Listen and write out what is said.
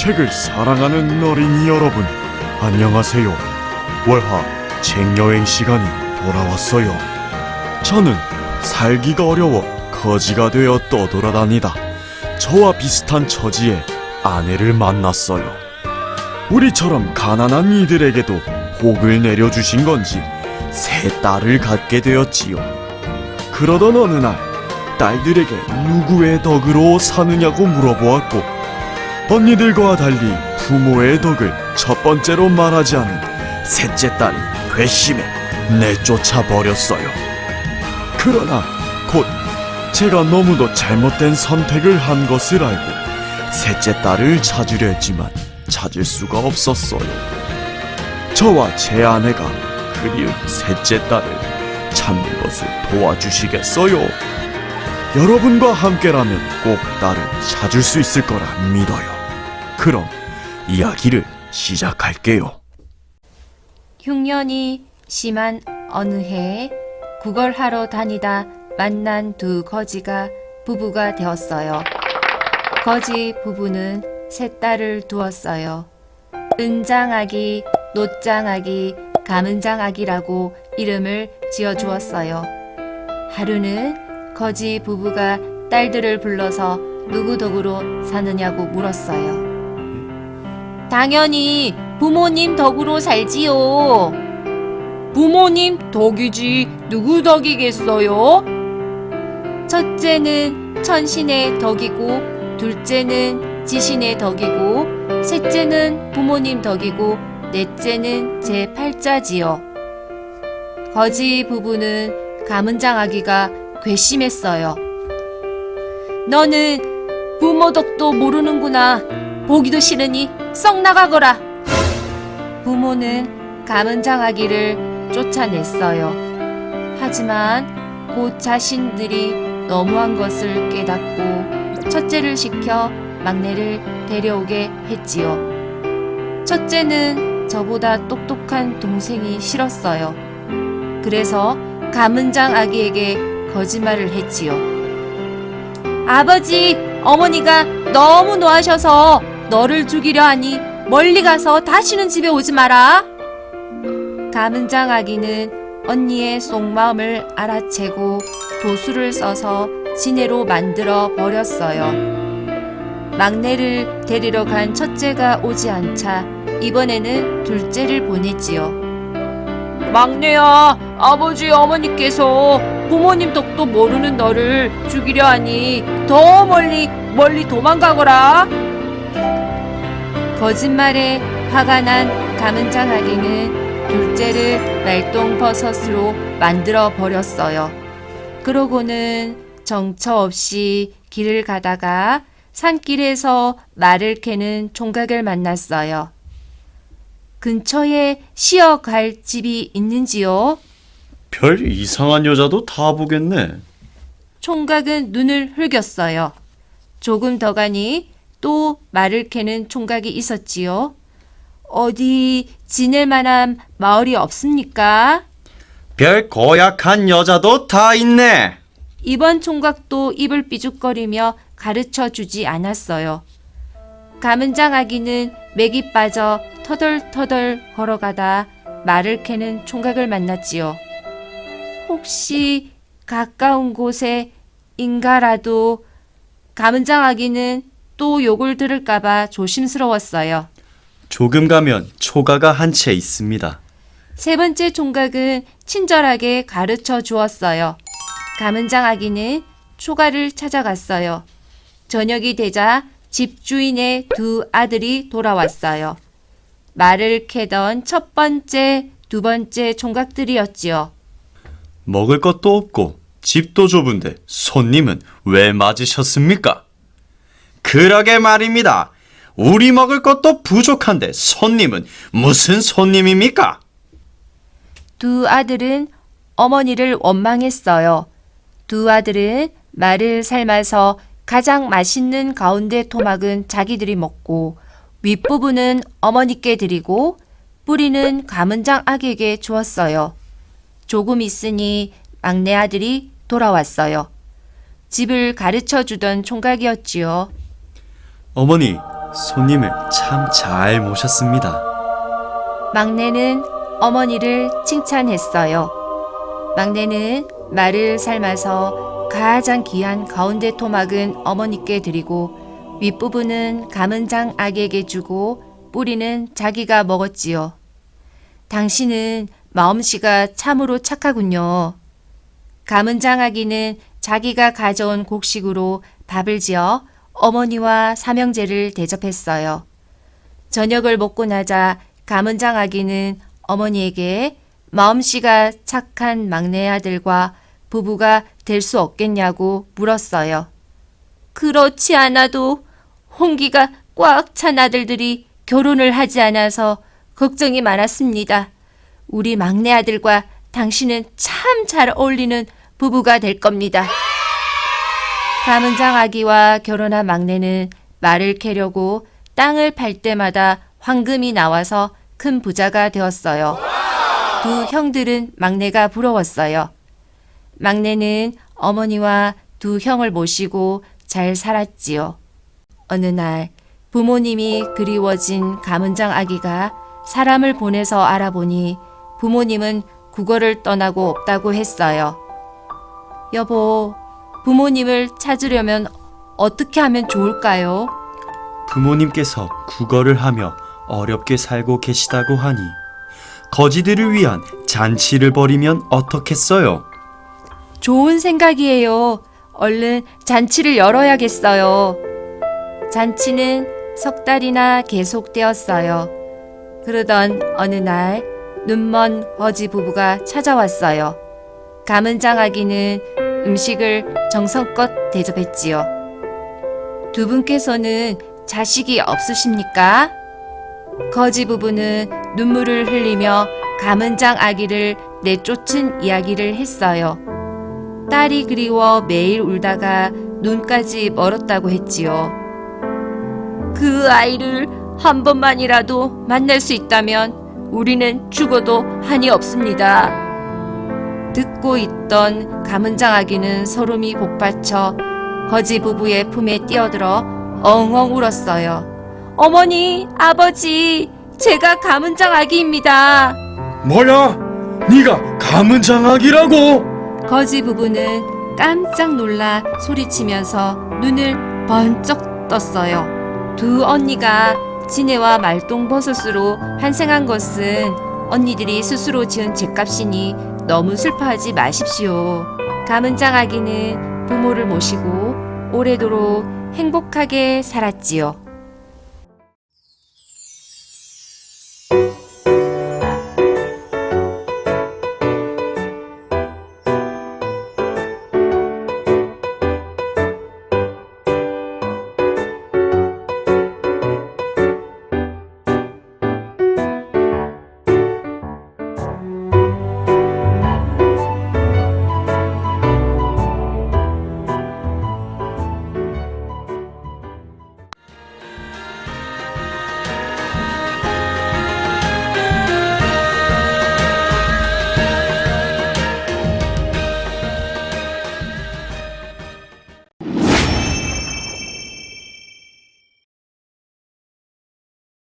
선택을 사랑하는 어린이 여러분, 안녕하세요. 월화 책 여행 시간이 돌아왔어요. 저는 살기가 어려워 거지가 되어 떠돌아다니다 저와 비슷한 처지의 아내를 만났어요. 우리처럼 가난한 이들에게도 복을 내려주신 건지 새 딸을 갖게 되었지요. 그러던 어느 날 딸들에게 누구의 덕으로 사느냐고 물어보았고 언니들과 달리 부모의 덕을 첫 번째로 말하지 않은 셋째 딸이 괘씸해 내쫓아 버렸어요. 그러나 곧 제가 너무도 잘못된 선택을 한 것을 알고 셋째 딸을 찾으려 했지만 찾을 수가 없었어요. 저와 제 아내가 그리운 셋째 딸을 찾는 것을 도와주시겠어요? 여러분과 함께라면 꼭 딸을 찾을 수 있을 거라 믿어요. 그럼 이야기를 시작할게요. 흉년이 심한 어느 해에 구걸하러 다니다 만난 두 거지가 부부가 되었어요. 거지 부부는 세 딸을 두었어요. 은장아기, 노장아기, 가문장아기라고 이름을 지어 주었어요. 하루는 거지 부부가 딸들을 불러서 누구 덕으로 사느냐고 물었어요. 당연히 부모님 덕으로 살지요. 부모님 덕이지 누구 덕이겠어요? 첫째는 천신의 덕이고 둘째는 지신의 덕이고 셋째는 부모님 덕이고 넷째는 제 팔자지요. 거지 부부는 가문장 아기가 괘씸했어요. 너는 부모 덕도 모르는구나. 보기도 싫으니 썩 나가거라. 부모는 가문장아기를 쫓아냈어요. 하지만 곧 자신들이 너무한 것을 깨닫고 첫째를 시켜 막내를 데려오게 했지요. 첫째는 저보다 똑똑한 동생이 싫었어요. 그래서 가문장 아기에게 거짓말을 했지요. 아버지, 어머니가 너무 노하셔서 너를 죽이려 하니 멀리 가서 다시는 집에 오지 마라. 가문장 아기는 언니의 속마음을 알아채고 도수를 써서 지네로 만들어 버렸어요. 막내를 데리러 간 첫째가 오지 않자 이번에는 둘째를 보냈지요. 막내야, 아버지 어머니께서 부모님 덕도 모르는 너를 죽이려 하니 더 멀리 멀리 도망가거라. 거짓말에 화가 난 가문장아기는 둘째를 말똥버섯으로 만들어 버렸어요. 그러고는 정처 없이 길을 가다가 산길에서 말을 캐는 총각을 만났어요. 근처에 쉬어 갈 집이 있는지요? 별 이상한 여자도 다 보겠네. 총각은 눈을 흘겼어요. 조금 더 가니 또 말을 캐는 총각이 있었지요. 어디 지낼 만한 마을이 없습니까? 별 고약한 여자도 다 있네. 이번 총각도 입을 삐죽거리며 가르쳐 주지 않았어요. 가문장 아기는 맥이 빠져 터덜터덜 걸어가다 말을 캐는 총각을 만났지요. 혹시 가까운 곳에 인가라도 가문장 아기는 또 욕을 들을까봐 조심스러웠어요. 조금 가면 초가가 한 채 있습니다. 세 번째 총각은 친절하게 가르쳐 주었어요. 가문장 아기는 초가를 찾아갔어요. 저녁이 되자 집주인의 두 아들이 돌아왔어요. 말을 캐던 첫 번째, 두 번째 총각들이었지요. 먹을 것도 없고 집도 좁은데 손님은 왜 맞으셨습니까? 그러게 말입니다. 우리 먹을 것도 부족한데 손님은 무슨 손님입니까? 두 아들은 어머니를 원망했어요. 두 아들은 말을 삶아서 가장 맛있는 가운데 토막은 자기들이 먹고 윗부분은 어머니께 드리고 뿌리는 가문장 아기에게 주었어요. 조금 있으니 막내 아들이 돌아왔어요. 집을 가르쳐 주던 총각이었지요. 어머니, 손님을 참 잘 모셨습니다. 막내는 어머니를 칭찬했어요. 막내는 말을 삶아서 가장 귀한 가운데 토막은 어머니께 드리고 윗부분은 감은장 아기에게 주고 뿌리는 자기가 먹었지요. 당신은 마음씨가 참으로 착하군요. 감은장 아기는 자기가 가져온 곡식으로 밥을 지어 어머니와 삼형제를 대접했어요. 저녁을 먹고 나자 감은장 아기는 어머니에게 마음씨가 착한 막내 아들과 부부가 될 수 없겠냐고 물었어요. 그렇지 않아도 홍기가 꽉 찬 아들들이 결혼을 하지 않아서 걱정이 많았습니다. 우리 막내 아들과 당신은 참 잘 어울리는 부부가 될 겁니다. 감은장 아기와 결혼한 막내는 말을 캐려고 땅을 팔 때마다 황금이 나와서 큰 부자가 되었어요. 두 형들은 막내가 부러웠어요. 막내는 어머니와 두 형을 모시고 잘 살았지요. 어느 날 부모님이 그리워진 감은장 아기가 사람을 보내서 알아보니 부모님은 국어를 떠나고 없다고 했어요. 여보, 부모님을 찾으려면 어떻게 하면 좋을까요? 부모님께서 국어를 하며 어렵게 살고 계시다고 하니 거지들을 위한 잔치를 벌이면 어떻겠어요? 좋은 생각이에요. 얼른 잔치를 열어야겠어요. 잔치는 석 달이나 계속되었어요. 그러던 어느 날 눈먼 거지 부부가 찾아왔어요. 감은 장 아기는 음식을 정성껏 대접했지요. 두 분께서는 자식이 없으십니까? 거지 부부는 눈물을 흘리며 감은장 아기를 내쫓은 이야기를 했어요. 딸이 그리워 매일 울다가 눈까지 멀었다고 했지요. 그 아이를 한 번만이라도 만날 수 있다면 우리는 죽어도 한이 없습니다. 듣고 있던 감은장 아기는 소름이 복받쳐 거지 부부의 품에 뛰어들어 엉엉 울었어요. 어머니, 아버지, 제가 감은장 아기입니다. 뭐야? 네가 감은장악이라고? 거지 부부는 깜짝 놀라 소리치면서 눈을 번쩍 떴어요. 두 언니가 지네와 말똥버섯으로 환생한 것은 언니들이 스스로 지은 죄값이니 너무 슬퍼하지 마십시오. 감은장 아기는 부모를 모시고 오래도록 행복하게 살았지요.